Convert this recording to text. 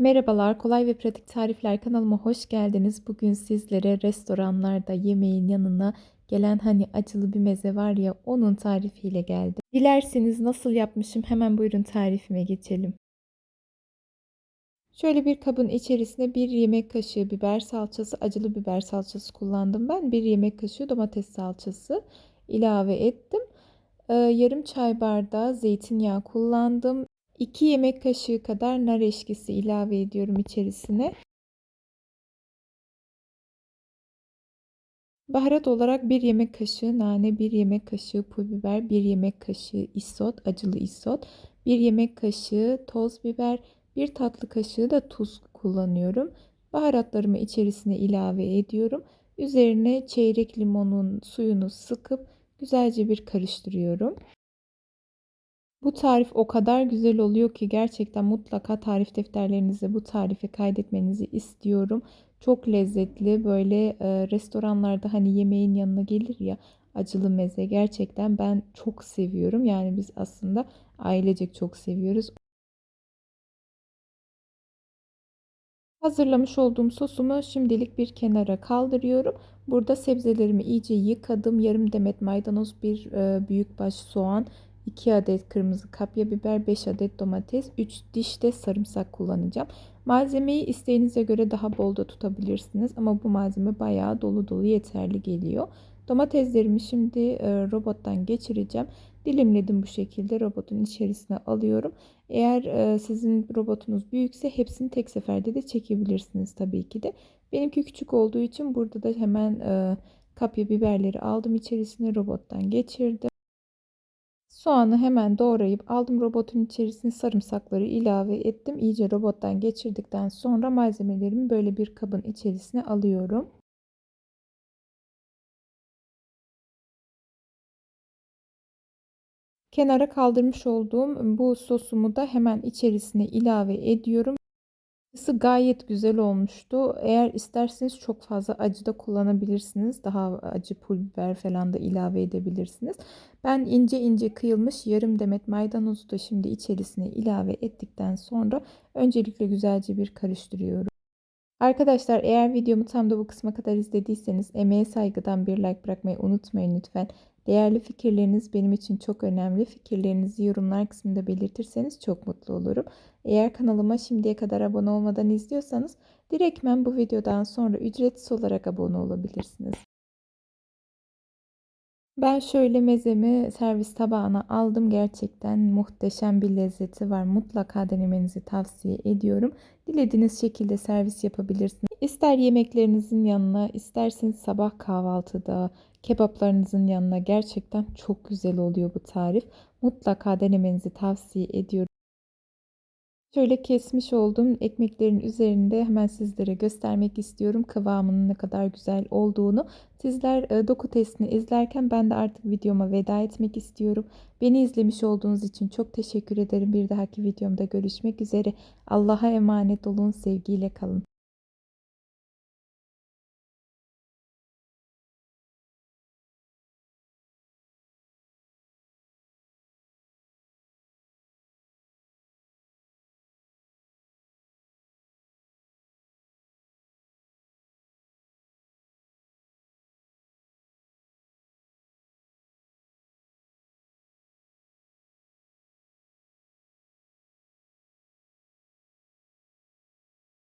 Merhabalar, kolay ve pratik tarifler kanalıma hoş geldiniz. Bugün sizlere restoranlarda yemeğin yanına gelen hani acılı bir meze var ya onun tarifiyle geldim. Dilerseniz nasıl yapmışım hemen buyurun tarifime geçelim. Şöyle bir kabın içerisine bir yemek kaşığı biber salçası, acılı biber salçası kullandım ben. Bir yemek kaşığı domates salçası ilave ettim. Ee, yarım çay bardağı zeytinyağı kullandım. 2 yemek kaşığı kadar nar eşkisi ilave ediyorum içerisine. Baharat olarak 1 yemek kaşığı nane, 1 yemek kaşığı pul biber, 1 yemek kaşığı isot, acılı isot, 1 yemek kaşığı toz biber, 1 tatlı kaşığı da tuz kullanıyorum. Baharatlarımı içerisine ilave ediyorum. Üzerine çeyrek limonun suyunu sıkıp güzelce bir karıştırıyorum. Bu tarif o kadar güzel oluyor ki gerçekten mutlaka tarif defterlerinize bu tarifi kaydetmenizi istiyorum. Çok lezzetli böyle e, restoranlarda hani yemeğin yanına gelir ya acılı meze gerçekten ben çok seviyorum. Yani biz aslında ailecek çok seviyoruz. Hazırlamış olduğum sosumu şimdilik bir kenara kaldırıyorum. Burada sebzelerimi iyice yıkadım. Yarım demet maydanoz, bir e, büyükbaş soğan, 2 adet kırmızı kapya biber, 5 adet domates, 3 diş de sarımsak kullanacağım. Malzemeyi isteğinize göre daha bol da tutabilirsiniz ama bu malzeme bayağı dolu dolu yeterli geliyor. Domateslerimi şimdi e, robottan geçireceğim. Dilimledim bu şekilde robotun içerisine alıyorum. Eğer e, sizin robotunuz büyükse hepsini tek seferde de çekebilirsiniz tabii ki de. Benimki küçük olduğu için burada da hemen e, kapya biberleri aldım içerisine robottan geçirdim. Soğanı hemen doğrayıp aldım robotun içerisine sarımsakları ilave ettim. İyice robottan geçirdikten sonra malzemelerimi böyle bir kabın içerisine alıyorum. Kenara kaldırmış olduğum bu sosumu da hemen içerisine ilave ediyorum. Isı gayet güzel olmuştu. Eğer isterseniz çok fazla acı da kullanabilirsiniz. Daha acı pul biber falan da ilave edebilirsiniz. Ben ince ince kıyılmış yarım demet maydanozu da şimdi içerisine ilave ettikten sonra öncelikle güzelce bir karıştırıyorum. Arkadaşlar eğer videomu tam da bu kısma kadar izlediyseniz emeğe saygıdan bir like bırakmayı unutmayın lütfen. Değerli fikirleriniz benim için çok önemli. Fikirlerinizi yorumlar kısmında belirtirseniz çok mutlu olurum. Eğer kanalıma şimdiye kadar abone olmadan izliyorsanız direktmen bu videodan sonra ücretsiz olarak abone olabilirsiniz. Ben şöyle mezemi servis tabağına aldım. Gerçekten muhteşem bir lezzeti var. Mutlaka denemenizi tavsiye ediyorum. Dilediğiniz şekilde servis yapabilirsiniz. İster yemeklerinizin yanına, isterseniz sabah kahvaltıda, kebaplarınızın yanına gerçekten çok güzel oluyor bu tarif. Mutlaka denemenizi tavsiye ediyorum. Şöyle kesmiş olduğum ekmeklerin üzerinde hemen sizlere göstermek istiyorum kıvamının ne kadar güzel olduğunu. Sizler e, doku testini izlerken ben de artık videoma veda etmek istiyorum. Beni izlemiş olduğunuz için çok teşekkür ederim. Bir dahaki videomda görüşmek üzere. Allah'a emanet olun. Sevgiyle kalın.